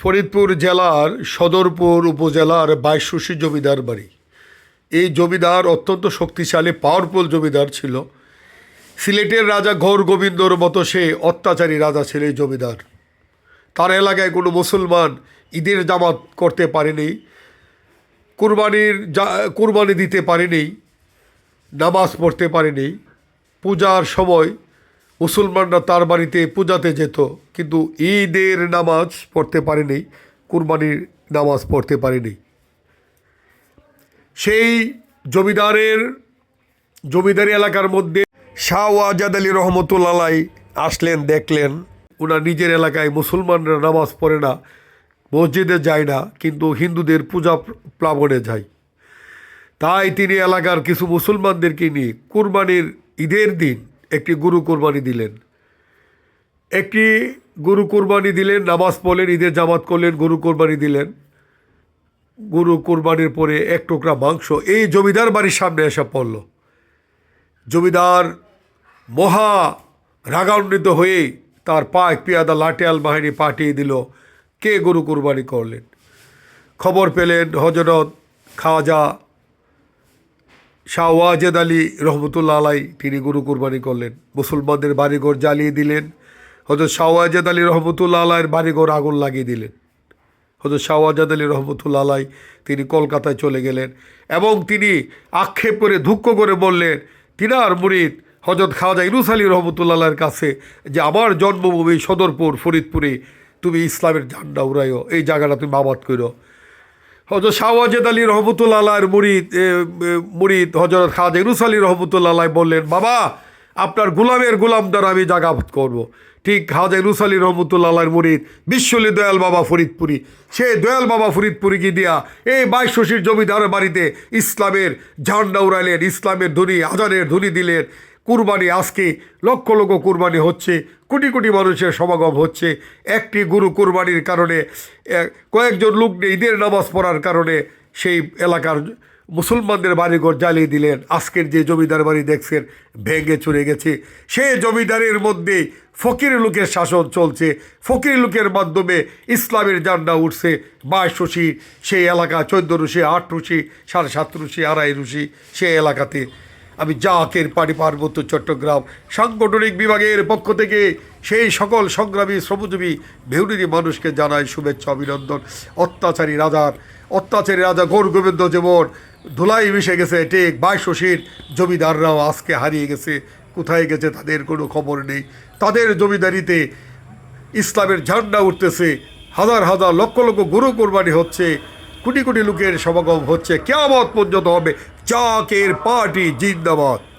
ফরিদপুর জেলার সদরপুর উপজেলার বাইশুশী জমিদার বাড়ি। এই জমিদার অত্যন্ত শক্তিশালী পাওয়ারফুল জমিদার ছিল। সিলেটের রাজা ঘোর গোবিন্দর মতো সে অত্যাচারী রাজা ছিল এই জমিদার। তার এলাকায় কোনো মুসলমান ঈদের জামাত করতে পারেনি, কুরবানির যা কুরবানি দিতে পারেনি, নামাজ পড়তে পারেনি। পূজার সময় মুসলমানরা তার বাড়িতে পূজাতে যেত, কিন্তু ঈদের নামাজ পড়তে পারেনি, কুরবানির নামাজ পড়তে পারেনি। সেই জমিদারের, জমিদারি এলাকার মধ্যে শাহ আলী রহমতুল্লাহ আসলেন, দেখলেন ওনার নিজের এলাকায় মুসলমানরা নামাজ পড়ে না, মসজিদে যায় না, কিন্তু হিন্দুদের পূজা প্লাবনে যায়। তাই তিনি এলাকার কিছু মুসলমানদেরকে নিয়ে কুরবানির ঈদের দিন একটি গরু কোরবানি দিলেন। একটি গরু কোরবানি দিলেন, নামাজ পড়লেন, ঈদের জামাত করলেন, গরু কোরবানি দিলেন। গরু কোরবানির পরে এক টুকরা মাংস এই জমিদার বাড়ির সামনে এসে পড়ল। জমিদার মহা রাগান্বিত হয়ে তার পা এক পেয়াদা লাঠিয়াল বাহিনী পাঠিয়ে দিল। কে গরু কোরবানি করলেন? খবর পেলেন হজরত খাজা শাহ ওয়াজেদ আলী রহমতুল্লাহ আলাই তিনি গরু কুরবানি করলেন। মুসলমানদের বাড়িঘর জ্বালিয়ে দিলেন। হজরত শাহ ওয়াজেদ আলী রহমতুল্লাহ আলাইয়ের বাড়িঘর আগুন লাগিয়ে দিলেন। হজরত শাহ ওয়াজেদ আলী রহমতুল্লাহ আলাই তিনি কলকাতায় চলে গেলেন এবং তিনি আক্ষেপ করে, দুঃখ করে বললেন, তিনার মুরিদ হজরত খাওয়াজা ইনুস আলী রহমতুল্লাহ আলাইয়ের কাছে যে আমার জন্মভূমি সদরপুর, ফরিদপুরে, তুমি ইসলামের ঝান্ডা উড়াইও, এই জায়গাটা তুমি আবাদ করো হজরত শাহওয়াজেদ আলী রহমতুল্লাহ মুরিদ মুরিদ হজরত খাজা ইনুস আলী রহমতুল্লাহ আলাই বললেন, বাবা, আপনার গোলামের গোলাম দ্বারা আমি জাগাবত করব। ঠিক খাজা ইনুস আলী রহমতুল্লাহ মুরিদ, বিশ্বলি দয়াল বাবা ফরিদপুরি সে দয়াল বাবা ফরিদপুরিকে দিয়া এই বাইশ শশীর জমিদার বাড়িতে ইসলামের ঝান্ডা উড়াইলেন, ইসলামের ধ্বনি আজানের ধ্বনি দিলেন কুরবানি, আজকে লক্ষ লক্ষ কুরবানি হচ্ছে, কোটি কোটি মানুষের সমাগম হচ্ছে। একটি গুরু কুরবানির কারণে কয়েকজন লোক নিয়ে ঈদের নামাজ পড়ার কারণে সেই এলাকার মুসলমানদের বাড়িঘর জ্বালিয়ে দিলেন। আজকের যে জমিদার বাড়ি দেখছেন, ভেঙে চলে গেছে। সে জমিদারের মধ্যে ফকির লোকের শাসন চলছে। ফকির লোকের মাধ্যমে ইসলামের জান্ডা উঠছে। বাইশ রশি, সেই এলাকা, চোদ্দ রশি, আট রশি, সাড়ে সাত রশি, আড়াই রুশি, সেই এলাকাতে। আমি জাকের পাড়ি পার্বত্য চট্টগ্রাম সাংগঠনিক বিভাগের পক্ষ থেকে সেই সকল সংগ্রামী, শ্রমজীবী ভেউনিরি মানুষকে জানাই শুভেচ্ছা, অভিনন্দন। অত্যাচারী রাজার অত্যাচারী রাজা গৌর গোবিন্দ যেমন ধুলাই মিশে গেছে টেক বাইশশীর জমিদাররাও আজকে হারিয়ে গেছে। কোথায় গেছে তাদের কোনো খবর নেই। তাদের জমিদারিতে ইসলামের ঝান্ডা উঠতেছে। হাজার হাজার লক্ষ লক্ষ গরু কোরবানি হচ্ছে। কোটি কোটি লোকের সমাগম হচ্ছে। কেয়ামত পর্যন্ত হবে। চাকের পার্টি জিন্দাবাদ।